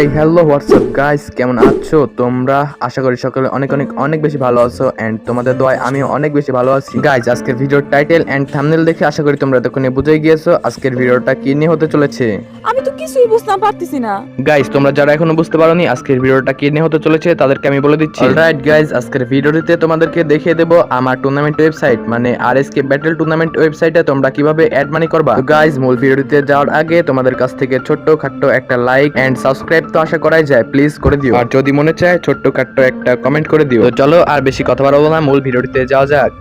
এই hello WhatsApp guys কেমন আছো তোমরা? আশা করি সকলে অনেক অনেক অনেক বেশি ভালো আছো এন্ড তোমাদের দোয়ায় আমিও অনেক বেশি ভালো আছি। গাইস আজকের ভিডিওর টাইটেল এন্ড থাম্বনেল দেখে আশা করি তোমরা এতক্ষণে বুঝে গিয়েছো আজকের ভিডিওটা কি নিয়ে হতে চলেছে। আমি তো কিছুই বুঝতে পারতেছি না। গাইস তোমরা যারা এখনও বুঝতে পারোনি আজকের ভিডিওটা কি নিয়ে হতে চলেছে তাদেরকে আমি বলে দিচ্ছি। অলরাইট গাইস আজকের ভিডিওটিতে তোমাদেরকে দেখিয়ে দেব আমার টুর্নামেন্ট ওয়েবসাইট মানে আরএসকে ব্যাটল টুর্নামেন্ট ওয়েবসাইটে তোমরা কীভাবে অ্যাড মানি করবা। গাইস মূল ভিডিওটিতে যাওয়ার আগে তোমাদের কাছ থেকে ছোট্ট খাট্ট একটা লাইক এন্ড সাবস্ক্রাইব তো আশা করাই যায় প্লিজ করে দিও। আর যদি মনে চায় ছোট্ট কাট্ট একটা কমেন্ট করে দিও। তো চলো আর বেশি কথা বাড়াবো না মূল ভিডিওটিতে যাওয়া যাক।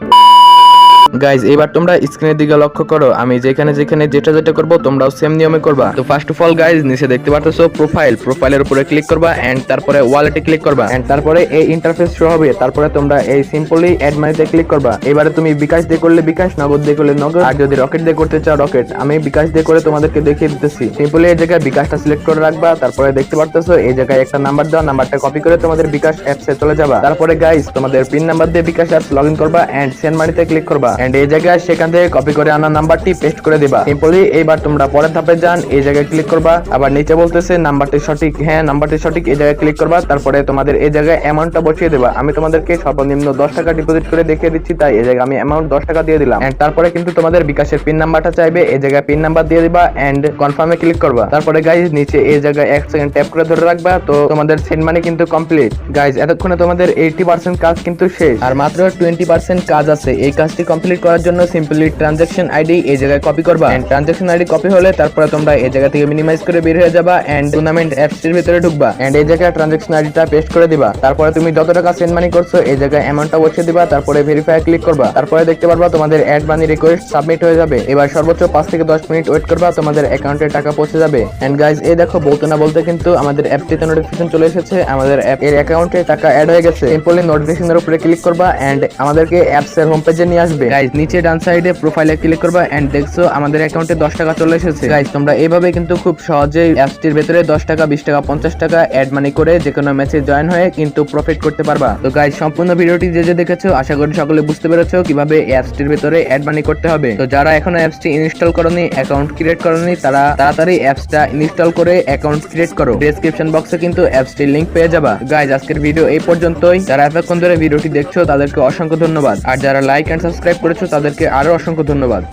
গাইজ এবার তোমরা স্ক্রিনের দিকে লক্ষ্য করো। আমি যেখানে যেখানে যেটা যেটা করব, তোমরাও সেম নিয়মে করবা। তো ফার্স্ট অফ অল গাইজ নিচে দেখতে পারতেছো প্রোফাইল প্রোফাইলের উপরে ক্লিক করবা এন্ড তারপরে ওয়ালেটে ক্লিক করবা। এন্ড তারপরে এই ইন্টারফেস শো হবে। তারপরে তোমরা এই সিম্পলি অ্যাড মানিতে ক্লিক করবা। এবারে তুমি বিকাশ দিয়ে করলে বিকাশ, নগদ দিয়ে করলে নগদ। আর যদি রকেট দিয়ে করতে চাও রকেট আমি বিকাশ দিয়ে করে তোমাদেরকে দেখিয়ে দিতেছি। সিম্পলি এই জায়গায় বিকাশটা সিলেক্ট করে রাখবা। তারপরে দেখতে পারতেছো এই জায়গায় একটা নাম্বার দেওয়া নাম্বারটা কপি করে তোমাদের বিকাশ অ্যাপসে চলে যাবা। তারপরে গাইজ তোমাদের পিন নাম্বার দিয়ে বিকাশ অ্যাপস লগ ইন করবা এন্ড সেন্ড মানিতে ক্লিক করবা। এন্ড এই জায়গায় সেখান থেকে কপি করে আনা নাম্বারটি পেস্ট করে দিবা। সিম্পলি এইবার তোমরা পরের ধাপে যান, এই জায়গায় ক্লিক করবা। আবার নিচে বলতেছে নাম্বারটি সঠিক। হ্যাঁ নাম্বারটি সঠিক, এই জায়গায় ক্লিক করবা। তারপরে তোমাদের এই জায়গায় অ্যামাউন্টটা বসিয়ে দেবা। আমি তোমাদেরকে সর্বনিম্ন দশ টাকা ডিপোজিট করে দেখিয়ে দিচ্ছি, তাই এই জায়গায় আমি অ্যামাউন্ট দশ টাকা দিয়ে দিলাম। এন্ড তারপরে কিন্তু তোমাদের বিকাশের পিন নাম্বারটা চাইবে, এই জায়গায় পিন নাম্বার দিয়ে দিবা এন্ড কনফার্মে ক্লিক করবা। তারপরে গাইজ নিচে এই জায়গায় এক সেকেন্ড ট্যাপ করে ধরে রাখবা, তো তোমাদের সেন্ড মানি কিন্তু কমপ্লিট গাইজ এতক্ষণে তোমাদের এইটি পার্সেন্ট কাজ কিন্তু শেষ। আর মাত্র টোয়েন্টি পার্সেন্ট কাজ আছে, এই কাজটি কমপ্লিট করার জন্য সিম্পলি ট্রানজাকশন আইডি এই জায়গায় কপি করবা। এন্ড ট্রানজাকশন আইডি কপি হলে তারপরে তোমরা এই জায়গা থেকে মিনিমাইজ করে বের হয়ে যাবা এন্ড টুর্নামেন্ট অ্যাপস এর ভিতরে ঢুকবা। এন্ড এই জায়গায় ট্রানজাকশন আইডিটা পেস্ট করে দিবা। তারপরে তুমি যত টাকা সেন্ড মানি করছ, এই জায়গায় অ্যামাউন্টটা বসিয়ে দিবা। তারপরে ভেরিফাই ক্লিক করবা। তারপরে দেখতে পারবা তোমাদের অ্যাড মানি রিকোয়েস্ট সাবমিট হয়ে যাবে। এবার সর্বোচ্চ পাঁচ থেকে দশ মিনিট ওয়েট করবা, তোমাদের অ্যাকাউন্টে টাকা পৌঁছে যাবে। এন্ড গাইজ এই দেখো বলতে না বলতে কিন্তু আমাদের অ্যাপটিতে নোটিফিকেশন চলে এসেছে। আমাদের অ্যাপ এর অ্যাকাউন্টে টাকা অ্যাড হয়ে গেছে। সিম্পলি নোটিফিকেশনের উপরে ক্লিক করবা এন্ড আমাদেরকে অ্যাপস এর হোম পেজে নিয়ে আসবে। গাইজ নিচে ডান সাইডে প্রোফাইলে ক্লিক করবা এন্ড দেখছ আমাদের অ্যাকাউন্টে দশ টাকা চলে এসেছে। গাইজ তোমরা এইভাবে কিন্তু খুব সহজেই অ্যাপসটির ভেতরে দশ টাকা, বিশ টাকা, পঞ্চাশ টাকা অ্যাড মানি করে যে কোনো ম্যাচে জয়েন হয়ে কিন্তু প্রফিট করতে পারবা। তো গাইজ সম্পূর্ণ ভিডিওটি যে যে দেখেছ, আশা করি সকলে বুঝতে পেরেছ কীভাবে অ্যাপসটির ভেতরে অ্যাড মানি করতে হবে। তো যারা এখনও অ্যাপসটি ইনস্টল করনি অ্যাকাউন্ট ক্রিয়েট করনি, তারা তাড়াতাড়ি অ্যাপসটা ইনস্টল করে অ্যাকাউন্ট ক্রিয়েট করো। ডেসক্রিপশন বক্সে কিন্তু অ্যাপসটির লিংক পেয়ে যাবা। গাইজ আজকের ভিডিও এই পর্যন্তই। যারা এতক্ষণ ধরে ভিডিওটি দেখছ, তাদেরকে অসংখ্য ধন্যবাদ। আর যারা লাইক এন্ড সাবস্ক্রাইব করেছ তাদেরকে আরও অসংখ্য ধন্যবাদ।